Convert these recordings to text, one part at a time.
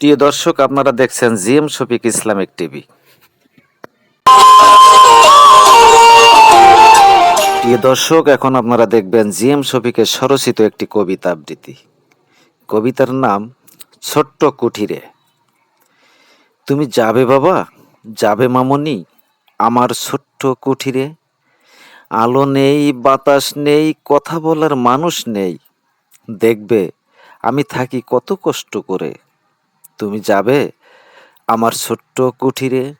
প্রিয় দর্শক, আপনারা দেখছেন জিএম শফিক ইসলামিক টিভি। প্রিয় দর্শক, এখন আপনারা দেখবেন জিএম শফিকের স্বরচিত একটি কবিতা আবৃত্তি। কবিতার নাম, ছোট্ট কুঠিরে। তুমি যাবে বাবা? যাবে মামনি? আমার ছোট্ট কুঠিরে। আলো নেই, বাতাস নেই, কথা বলার মানুষ নেই। দেখবে, আমি থাকি কত কষ্ট করে। তুমি যাবে? আমার ছোট্ট কুঠিরে।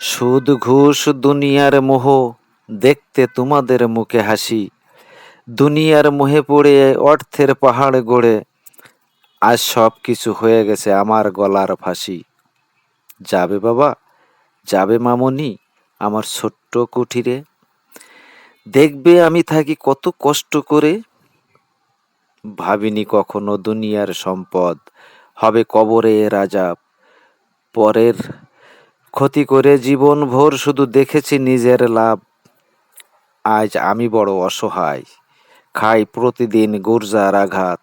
সুদ ঘুষ দুনিয়ার মোহ, দেখতে তোমাদের মুখে হাসি। দুনিয়ার মোহে পড়ে অর্থের পাহাড় গড়ে। আজ সব কিছু হয়ে গেছে আমার গলার ফাঁসি। যাবে বাবা? যাবে মামনি, আমার ছোট্ট কুঠিরে। দেখবে আমি থাকি কত কষ্ট করে। ভাবিনি কখনো দুনিয়ার সম্পদ। হবে কবরে রাজা। পরের ক্ষতি করে জীবন ভোর শুধু দেখেছি নিজের লাভ। আজ আমি বড় অসহায়, খাই প্রতিদিন গুর্জার আঘাত।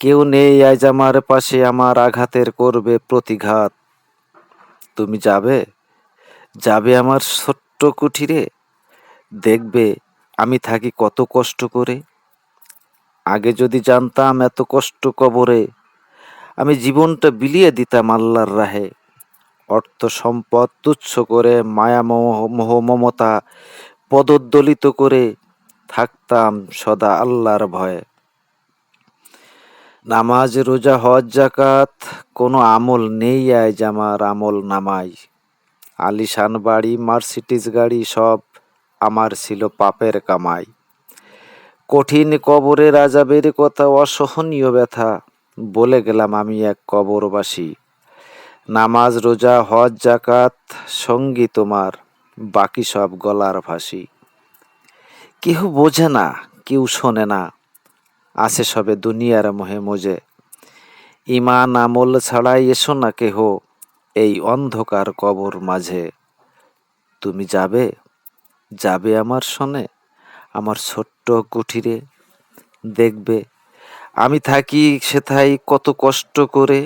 কেউ নেই আজ আমার পাশে, আমার আঘাতের করবে প্রতিঘাত। তুমি যাবে? যাবে আমার ছোট্ট কুঠিরে? দেখবে আমি থাকি কত কষ্ট করে। আগে যদি জানতাম এত কষ্ট কবরে আমি জীবনটা বিলিয়ে দিতাম আল্লাহর রাহে। অর্থ সম্পদ তুচ্ছ করে, মায়া মোহ মমতা পদদলিত করে থাকতাম সদা আল্লাহর ভয়ে। নামাজ, রোজা, হজ জাকাত কোনো আমল নেই আজ আমার আমল নামাই। আলিশান বাড়ি মার্সিডিজ গাড়ি সব আমার ছিল পাপের কামাই। কঠিন কবরে রাজাবের কথা, অসহনীয় ব্যথা বলে গেলাম, আমি এক কবরবাসী। নামাজ, রোজা, হজ জাকাত সঙ্গী তোমার, বাকি সব গলার ফাঁসি। কেহ বোঝে না, কেউ শোনে না, আছে সবে দুনিয়ার মোহে মোজে। ইমান আমল ছাড়াই এসো না কেহ এই অন্ধকার কবর মাঝে। তুমি যাবে যাবে আমার শোনে, আমার ছোট্ট কুঠিরে, দেখবে আমি থাকি সেথায় কত কষ্ট করে